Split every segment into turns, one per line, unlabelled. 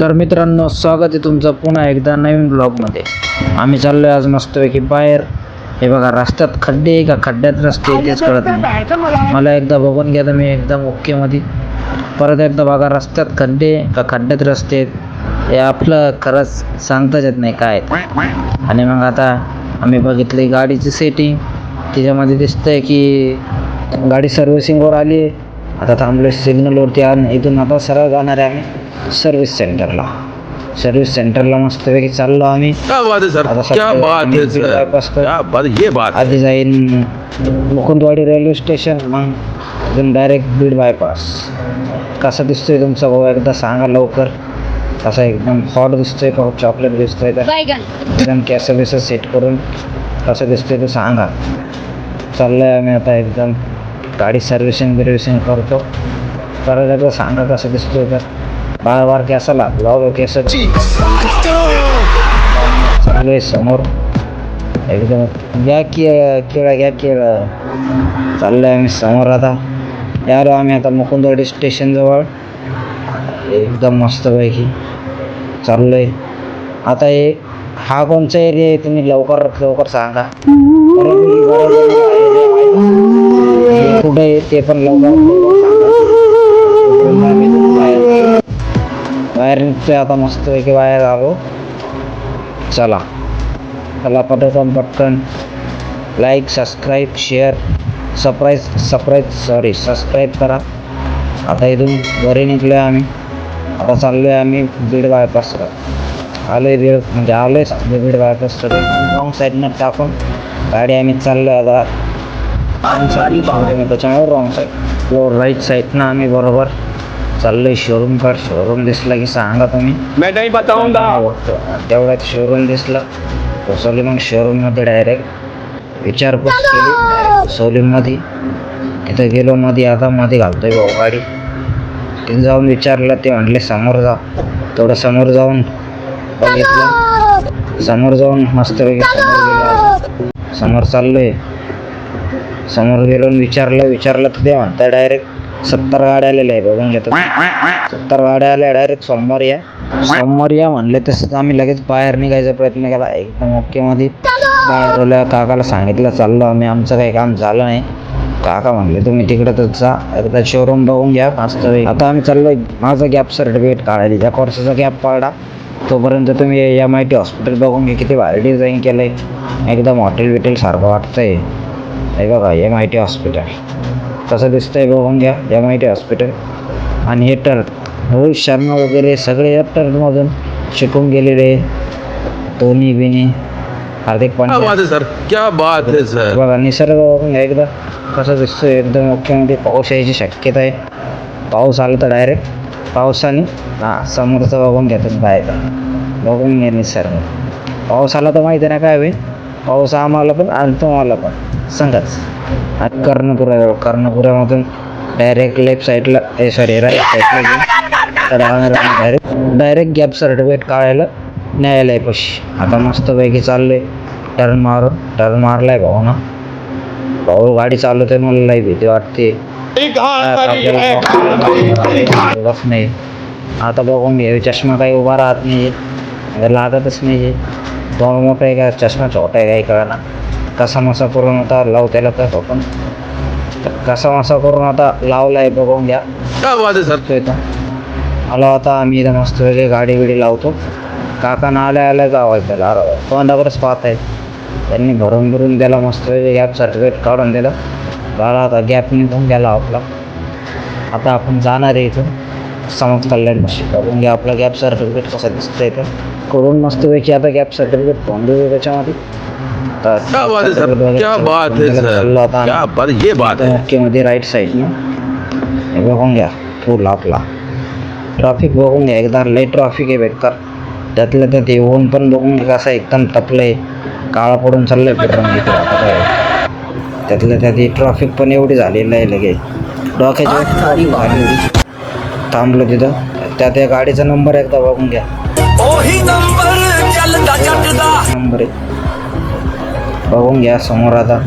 तर मित्रांनो स्वागत आहे तुमचं पुन्हा एकदा नवीन ब्लॉगमध्ये आम्ही चाललो आहे आज मस्तपैकी बाहेर. हे बघा रस्त्यात खड्डे आहे का? खड्ड्यात रस्ते आहे तेच कळत नाही. मला एकदा बघून घ्या तर मी एकदम ओकेमध्ये परत एकदा बघा रस्त्यात खड्डे आहे का? खड्ड्यात रस्ते आहेत. हे आपलं खरंच सांगताच येत नाही काय आणि मग आता आम्ही बघितली गाडीची सेटिंग त्याच्यामध्ये दिसतंय की गाडी सर्व्हिसिंगवर आली आहे. आता थांबलो सिग्नलवरती आणि इथून आता सरळ जाणार आहे आम्ही सर्व्हिस सेंटरला सर्व्हिस सेंटरला मस्तपैकी चाललो आम्ही.
क्या बात सर
आता
क्या
सध्या
बात
आम्ही इकडे
सर
bypass कर-
क्या बात ये बात
आधी जाईन मुकुंदवाडी रेल्वे स्टेशन मग इथून डायरेक्ट बीड बायपास कसा दिसतोय तुमचा भाऊ? एकदा सांगा लवकर. कसा एकदम हॉट दिसतोय का? चॉकलेट दिसतोय तर. एकदम कॅसं बिसं सेट करून कसं दिसतंय ते सांगा. चाललंय आम्ही आता एकदम. गाडी सर्व्हिसिंग बिर्व्हिसिंग करतो. परत एकदा सांगा कसं दिसतो तर. बार बार कॅसा लागला केस. चालू आहे समोर. एकदम घ्या की केळा घ्या केळा चाललो आहे आम्ही समोर आता. यारो आम्ही आता मुकुंदवाडी स्टेशनजवळ एकदम मस्तपैकी चाललो आहे आता हे हा कोणचा एरिया आहे तुम्ही लवकर लवकर सांगा. कुठे आहे ते पण लवकर लवकर सांगा. बाहेर निघतोय आता मस्तपैकी बाहेर आलो. चला. चला पटकन पटकन. Like subscribe share surprise surprise sorry subscribe करा. आता इथून घरी निघलो आहे आम्ही. आता चाललो आहे आम्ही बीड बायपास आलो आहे बीड म्हणजे आलो आहे बीड बायपास रॉंग साईडनं टाकून गाडी आम्ही चाललो आहे आता त्याच्यामुळे रॉंग साईड राईट साईडनं आम्ही बरोबर. चाललो आहे शोरूमकडे शोरूम दिसला की सांगा तुम्ही.
मैं नहीं बताऊंगा
तेवढ्यात शोरूम दिसलं. कोसवली मग शोरूममध्ये डायरेक्ट विचारपूस केली. कोसवलीमध्ये तिथं गेलो मध्ये आता मध्ये घालतोय भाऊ गाडी. तिथे जाऊन विचारलं ते म्हटले समोर जा. थोडं समोर जाऊन बघितलं. समोर जाऊन मस्तपैकी समोर गेलो. समोर चाललोय. समोर गेलो विचारलं विचारलं तर ते म्हणताय डायरेक्ट सत्तर गाड्या आलेल्या आहे बघून घेतो. सत्तर गाड्या आल्या डायरेक्ट सोमवार या. सोमवार या म्हणले तसंच आम्ही लगेच बाहेर निघायचा प्रयत्न केला. एकदम ओकेमध्ये बाहेर आल्या काकाला सांगितलं चाललो आम्ही आमचं काही काम झालं नाही. काका म्हणले तुम्ही तिकडं तर जा एकदा शोरूम बघून घ्या मस्त आता आम्ही चाललो माझं गॅप सर्टिफिकेट काढायला ज्या कोर्सचा गॅप पाडा तोपर्यंत तुम्ही एम आय टी हॉस्पिटल बघून घ्या किती भारी डिझाईन केलं आहे एकदम हॉटेल बिटेल सारखं वाटतंय. हे बघा एम आय टी हॉस्पिटल कसं दिसतंय बघून घ्या एम आय टी हॉस्पिटल आणि हे टर्न रोहित शर्मा वगैरे सगळे या टर्नमधून शिकून गेलेले धोनी बिनी. हार्दिक पांड्या.
है सर? क्या बात है सर?
बघा निसर्ग बघून घ्या एकदा. कसं दिसतोय एकदम मुख्यमध्ये पाऊस यायची शक्यता आहे. पाऊस आला तर डायरेक्ट पावसाने हां समोरचं बघून घ्या तुम्ही बाहेर. बघून घ्या निसर्ग. पाऊस आला तर माहिती नाही काय होईल. पाऊस आम्हाला पण आणि तुम्हाला पण. सांगाच आणि कर्णपुरा कर्णपुऱ्यामधून डायरेक्ट लेफ्ट साईडला ए सॉरी राईट साईडला डायरेक्ट डायरेक्ट गॅप सर्टिफिकेट काढायला न्यायालयापाशी. आता मस्तपैकी चाललोय. टर्न मारून टर्न मारलाय भाऊ ना. भाऊ गाडी चालवते मला लई भीती वाटते. नाही. आता बघून घे चष्मा काही उभा राहत नाही लागतच नाही दोन मोठा आहे का चष्मा छोटा आहे काही कळना कसा मसा करून आता लाव त्याला तर पण कसा मसा करून आता लावलाय बघून घ्या
क्या बात है सर
तो इथं आलो आता आम्ही इथं मस्त वेगळी गाडी बिडी लावतो काका ना आल्या जावं त्याला तोंडावरच पाहत आहेत त्यांनी भरून भरून दिला मस्त वेगळी गॅप सर्टिफिकेट काढून दिलं झाला आता गॅप निघून गेला आपला आता आपण जाणार आहे इथून समाज कल्याण बघून घ्या आपलं गॅप सर्टिफिकेट कसं दिसतं इथं करून मस्तपैकी आता गॅप सर्टिफिकेट फोन देऊ त्याच्यामध्ये
क्या बात है सर क्या बात है
चाललो
सर. क्या बात ये बात है।
ओकेमध्ये राईट साईडने हे बघून घ्या फुल आपला ट्रॅफिक बघून घ्या एकदा लई ट्रॅफिक आहे बेकार। त्यातल्या त्यात येऊन पण बघून घ्या कसं एकदम तपलंय काळा पडून चाललंय पेट्रोल काय त्यातल्या त्यात ही ट्रॅफिक पण एवढी झालेली आहे लगे। डोक्याची. थांबलो तिथं त्यात या गाडीचा नंबर एकदा बघून घ्या
ਉਹੀ ਨੰਬਰ ਚੱਲਦਾ ਜੱਟ ਦਾ
नंबर आहे बघून घ्या समोर आता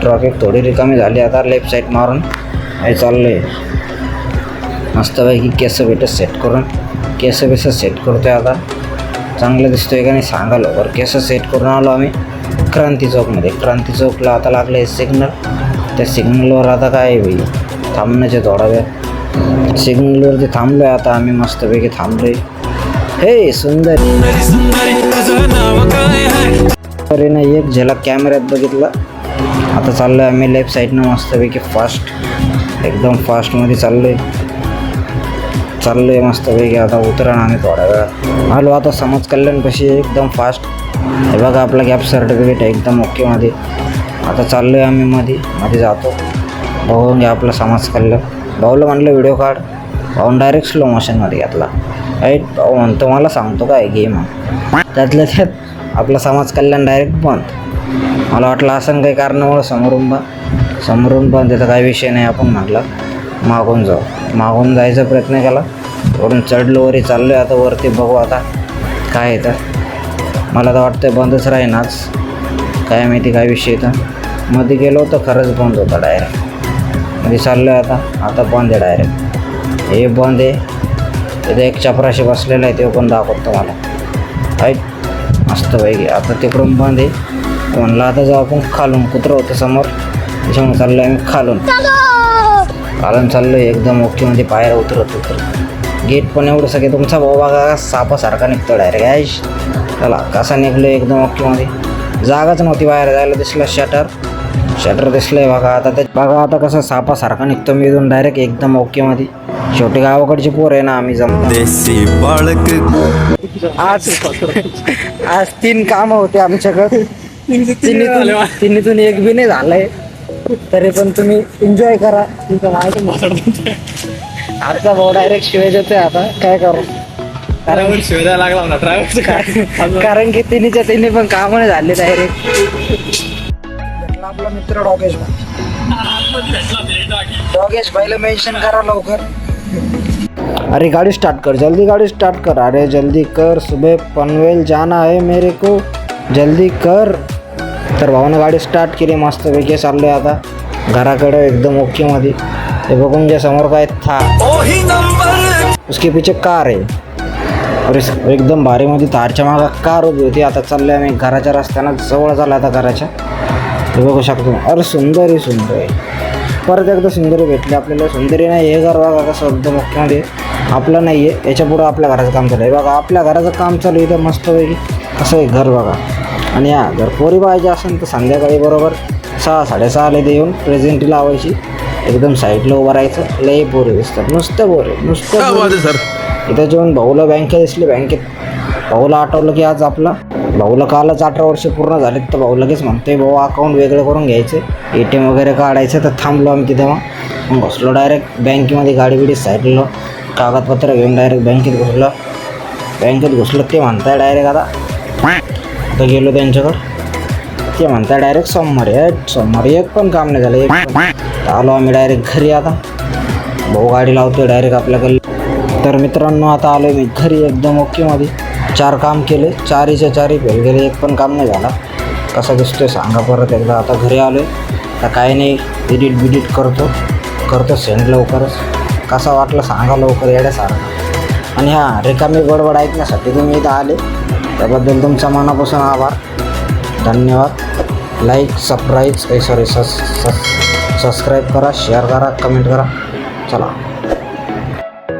ट्रॉफिक थोडी रिकामी झाली आता लेफ्ट साईड मारून हे चाललंय मस्तपैकी केस बिटस सेट करून केस बिस सेट करतोय आता चांगलं दिसतोय का नाही सांगा लवकर केस सेट करून आलो आम्ही क्रांती चौकमध्ये क्रांती चौकला आता लागलं आहे सिग्नल त्या सिग्नलवर आता काय आहे भाई थांबण्याचे थोडा वेळ सिग्नलवरती थांबलो आहे आता आम्ही मस्तपैकी थांबलोय हे सुंदर.
मेरी
एक झलक कॅमेऱ्यात बघितला. आता चाललो आहे आम्ही लेफ्ट साईडनं मस्तपैकी फास्ट एकदम फास्टमध्ये चाललो आहे चाललो आहे मस्तपैकी आता उतरा आम्ही थोड्या वेळा आलो आता समाज कल्याणपाशी एकदम फास्ट हे बघा आपलं गॅप सर्टिफिकेट आहे एकदम ओकेमध्ये आता चाललो आहे आम्ही मध्ये मध्ये जातो. बघून घ्या आपलं समाज कल्याण. भाऊला म्हणलं व्हिडिओ काढ. भाऊन डायरेक्ट स्लो मोशनमध्ये घेतला. राईट तुम्हाला सांगतो काय गेम त्यातल्या त्यात आपलं समाज कल्याण डायरेक्ट बंद. मला वाटलं असं काही कारणामुळं समोरून बंद. समोरून बंद त्याचा काही विषय नाही आपण म्हटलं मागून जाऊ. मागून जायचा प्रयत्न केला. वरून चढलो वरी चाललो आहे आता वरती बघू आता काय येतं मला तर वाटतं बंदच राहीनाच. काय माहिती काय विषय तर. मध्ये गेलो तर खरंच बंद होता डायरेक्टमध्ये चाललो आहे आता. आता बंद आहे डायरेक्ट हे बंद आहे. तिथे एक चपराशी बसलेला आहे ते पण दाखवतो मला. राईट मस्त पैकी. आता तिकडून बंद आहे म्हणलं आता जाऊ आपण खालून. कुत्रं होतं समोर. त्याच्यामुळे चाललो आहे आम्ही खालून. खालून चाललो आहे एकदम ओकेमध्ये पायऱ्या उतरत उतरत. गेट पण एवढं सगळे तुमचा भाऊ बघा सापासारखा निघतो डायरेक्ट ऐश. चला कसा निघलो एकदम ओकेमध्ये जागाच नव्हती बाहेर जायला दिसलं शटर शटर दिसलंय बघा. आता ते बघा आता कसं सापासारखा निघतो मी इथून डायरेक्ट एकदम ओकेमध्ये शेवटी गावाकडची पोर आहे ना आम्ही जमतो.
देसी बाळक.
आज आज तीन कामं होते आमच्याकडे. तिन्हीतून तिन्हीतून एक बी नाही झालंय. तरी पण तुम्ही एन्जॉय करा. आजचा भाऊ डायरेक्ट शिवाय देतोय आता. काय करू? कारण
लागला ना ड्रायव्हर
कारण की तिन्हीच्या तिन्ही पण काम नाही झाले डायरेक्ट आपला मित्र डॉगेश भाई डॉगेश भाईला मेन्शन करा लवकर. अरे गाड़ी स्टार्ट कर जल्दी गाड़ी स्टार्ट कर। अरे जल्दी कर सुबह पनवेल जाना है मेरे को। जल्दी कर। तर भावानं गाडी स्टार्ट केली मस्तपैकी आहे आता। घराकडे एकदम ओकेमध्ये ते बघून घ्या समोर काय था। उसके पीछे कार आहे। अरे एकदम भारीमध्ये तारच्या मागं कार उभी होती. आता चाललोय आम्ही घराच्या रस्त्यानं जवळ झाला आता घराच्या. हे बघू शकतो. अरे सुंदर आहे सुंदर आहे. परत एकदा सुंदरी भेटली. आपल्याला सुंदरी नाही हे घर बघा कसं एकदम मुख्यमध्ये आपलं नाही आहे याच्या पुढं आपल्या घराचं काम चालू आहे. बघा आपल्या घराचं काम चालू आहे इथं मस्तपैकी असं आहे घर बघा. आणि हा जर पोरी पाहिजे असेल तर संध्याकाळी बरोबर सहा साडेसहाला इथे येऊन प्रेझेंटी लावायची. एकदम साईडला उभं राहायचं. लई पोरी दिसतात. नुसतं पोरे नुसतं
सर
इथं जेवण भाऊला बँकेत दिसली. बँकेत भाऊला आठवलं की आज आपला भाऊला कालच अठरा वर्ष पूर्ण झालेत तर भाऊ लगेच म्हणतोय भाऊ अकाउंट वेगळं करून घ्यायचं. ए टी एम वगैरे काढायचं तर थांबलो आम्ही तिथे मग. मग बसलो डायरेक्ट बँकेमध्ये गाडी बिडी साईडलो कागदपत्र घेऊन डायरेक्ट बँकेत घुसलो. बँकेत घुसलो ते म्हणताय डायरेक्ट आता. आता गेलो त्यांच्याकडं. ते म्हणताय डायरेक्ट सोमवारी आहे. सोमवारी एक पण काम नाही झालं एक तर आलो आम्ही डायरेक्ट घरी आता. भाऊ गाडी लावतोय डायरेक्ट आपल्याकडे. तर मित्रांनो आता आलो मी घरी एकदम ओकेमध्ये चार काम केले. चारीच्या चारी फेल गेले. एक पण काम नाही झाला. कसं दिसतोय सांगा परत एकदा. आता घरी आलो आहे तर काही नाही. एडिट बिडिट करतो. करतो सेंड लवकरच. कसा वाटलं सांगा लवकर. येण्यासारखं आणि हां रिकामी गडबड ऐकण्यासाठी तुम्ही इथं आले. त्याबद्दल तुमचा मनापासून आभार. धन्यवाद. लाईक सबस्क्राईब सॉरी सस सबस्क्राईब करा शेअर करा कमेंट करा. चला.